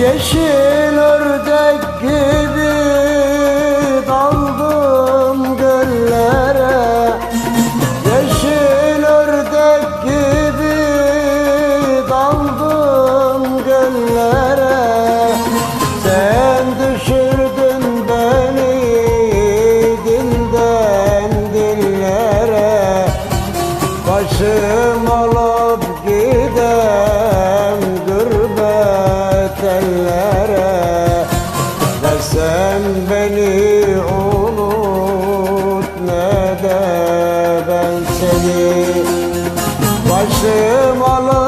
Yeşil ördek মলা